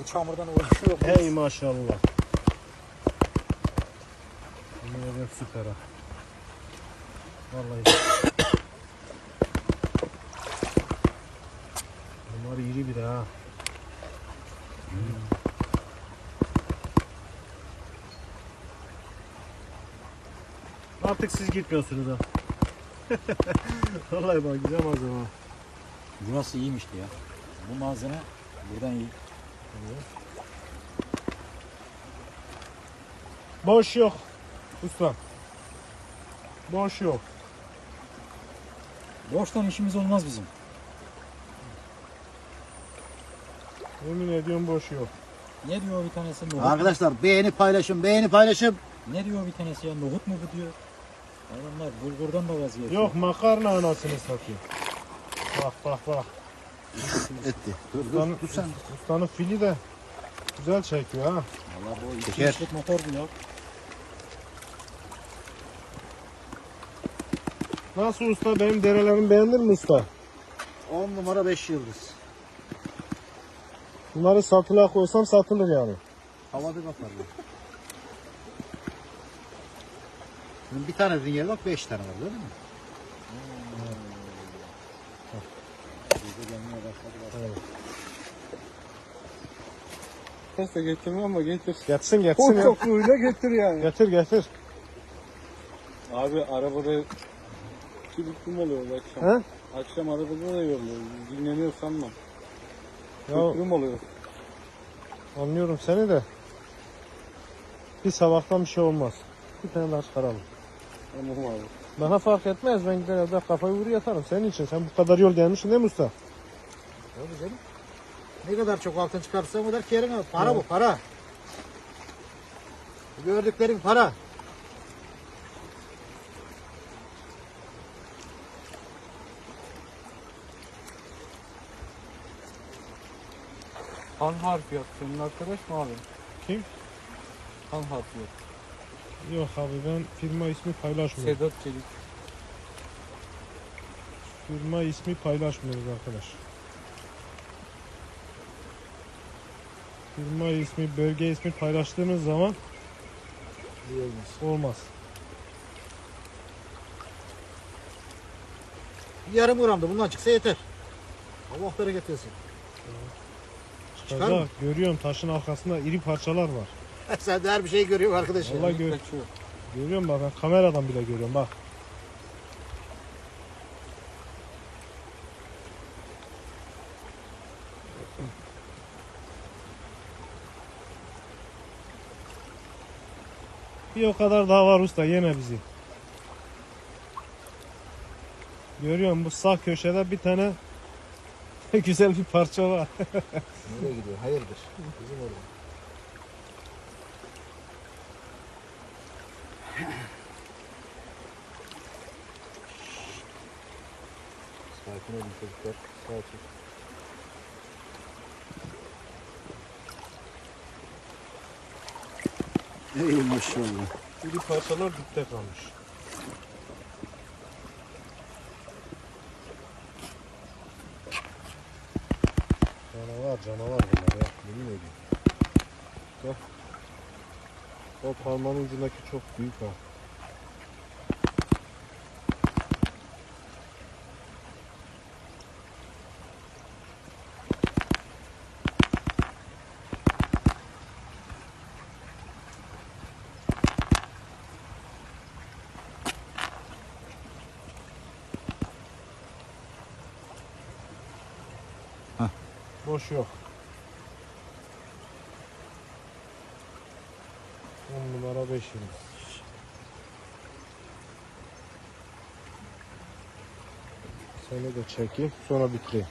Bu çamurdan uğraşıyor. Hey maşallah. Yemin ederim süper ha. Vallahi. Bunlar iri bir ha. Artık siz gitmiyorsunuz ha. Vallahi bak güzel malzeme. Burası iyiymişti ya. Bu malzeme buradan iyi. Boş yok. Usta. Boş yok. Boştan işimiz olmaz bizim. Yemin ediyorum boş yok. Ne diyor bir tanesi nohut? Arkadaşlar beğeni paylaşın, beğeni paylaşın. Ne diyor bir tanesi ya nohut mu bu diyor. Adamlar bulgurdan da vazgeçiyor. Yok makarna anasını satayım. Bak bak bak. Etti. Dur dur, dur sen. ustanın fili de güzel çekiyor ha. Valla bu işlik motor bu ya. Nasıl usta benim derelerimi beğendin mi usta? 10 numara 5 yıldız. Bunları satılığa koysam satılır yani. Havada kapar bu. Bir tane yer bak 5 tane var değil mi? Bize gelmeye. Neyse getirme ama getir. Geçsin geçsin ya. çokluğuyla getir yani. Getir getir. Abi arabada iki büklüm oluyor akşam. He? Akşam arabada da yoruluyor. Dinleniyor sanma. Ya Büklüm oluyor. anlıyorum seni de. Bir sabahtan bir şey olmaz. Bir tane daha çıkaralım. Tamam abi. Bana fark etmez ben gider evde kafayı vurur yatarım senin için. Sen bu kadar yol gelmişsin değil mi usta? Tabii canım. Ne kadar çok altın çıkartırsan o kadar kerin al. Para bu para. Bu gördüklerin para. Han harfi yap. Senin arkadaş mı abi? Kim? Han harfi yap. Yok abi ben firma ismi paylaşmıyorum. Sedat Çelik. Firma ismi paylaşmıyoruz arkadaş. Firma ismi, bölge ismi paylaştığımız zaman olmaz. Yarım gramda bundan çıksa yeter. Allah'ları getirsin. Çıkar Çıkacak. mı? Görüyorum taşın arkasında iri parçalar var. Sen de her bir şeyi görüyor arkadaş. ya. Vallahi gör, görüyorum bak ben kameradan bile görüyorum bak. Bir o kadar daha var usta yeme bizi. Görüyorum bu sağ köşede bir tane güzel bir parça var. Nereye gidiyor? Hayırdır? Bizim orada. Sakin olun çocuklar. Sakin. Ey maşallah. İri parçalar dipte kalmış. Canavar canavar bunlar ya. Yemin ediyorum. Bak. O parmağın ucundaki çok büyük ha. Boş yok. 10 numara 5 yıldız. Seni de çekeyim sonra bitireyim.